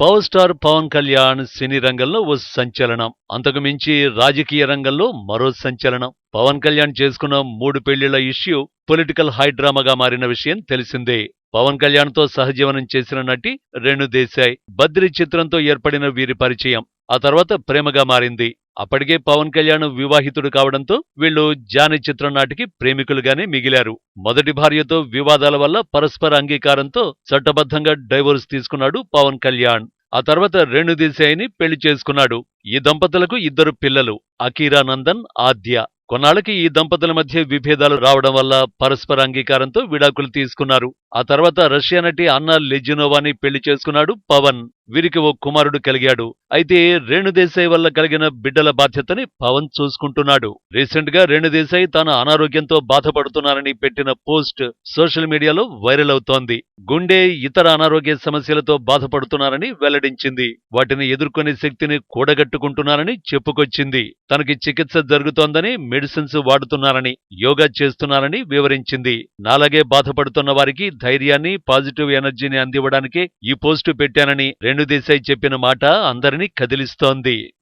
Power star Pawan Kalyan సినీ రంగంలో ఓ సంచలనం. అంతకు మించి రాజకీయ రంగంలో మరో సంచలనం. పవన్ కళ్యాణ్ చేసుకున్న మూడు పెళ్ళిళ్ళ ఇష్యూ పొలిటికల్ హైడ్రామాగా మారిన విషయం తెలిసిందే. పవన్ కళ్యాణ్తో సహజీవనం చేసిన నటి రేణు దేశాయ్. బద్రి చిత్రంతో ఏర్పడిన వీరి పరిచయం. ఆ తర్వాత ప్రేమగా మారింది. అప్పటికే పవన్ కళ్యాణ్ వివాహితుడు కావడంతో వీళ్ళు జాని చిత్రం నాటికి ప్రేమికులుగానే మిగిలారు. మొదటి భార్యతో వివాదాల వల్ల పరస్పర అంగీకారంతో చట్టబద్ధంగా డైవోర్స్ తీసుకున్నాడు పవన్ కళ్యాణ్. ఆ తర్వాత రేణు దేశాయిని పెళ్ళి చేసుకున్నాడు. ఈ దంపతులకు ఇద్దరు పిల్లలు అకీరా నందన్ ఆద్య. కొన్నాళ్ళకి ఈ దంపతుల మధ్య విభేదాలు రావడం వల్ల పరస్పర అంగీకారంతో విడాకులు తీసుకున్నారు. ఆ తర్వాత రష్యా నటి అన్నా లెజినోవాని పెళ్ళి చేసుకున్నాడు పవన్. వీరికి ఓ కుమారుడు కలిగాడు. అయితే రేణుదేశాయ్ వల్ల కలిగిన బిడ్డల బాధ్యతని పవన్ చూసుకుంటున్నాడు. రీసెంట్గా రేణుదేశాయ్ తాను అనారోగ్యంతో బాధపడుతున్నారని పెట్టిన పోస్ట్ సోషల్ మీడియాలో వైరల్ అవుతోంది. గుండె ఇతర అనారోగ్య సమస్యలతో బాధపడుతున్నారని వెల్లడించింది. వాటిని ఎదుర్కొనే శక్తిని కూడగట్టుకుంటున్నారని చెప్పుకొచ్చింది. తనకి చికిత్స జరుగుతోందని మెడిసిన్స్ వాడుతున్నారని యోగా చేస్తున్నారని వివరించింది. నాలాగే బాధపడుతున్న వారికి ధైర్యాన్ని పాజిటివ్ ఎనర్జీని అందివ్వడానికే ఈ పోస్టు పెట్టానని రేణుదేశాయ్ చెప్పిన మాట అందరినీ కదిలిస్తోంది.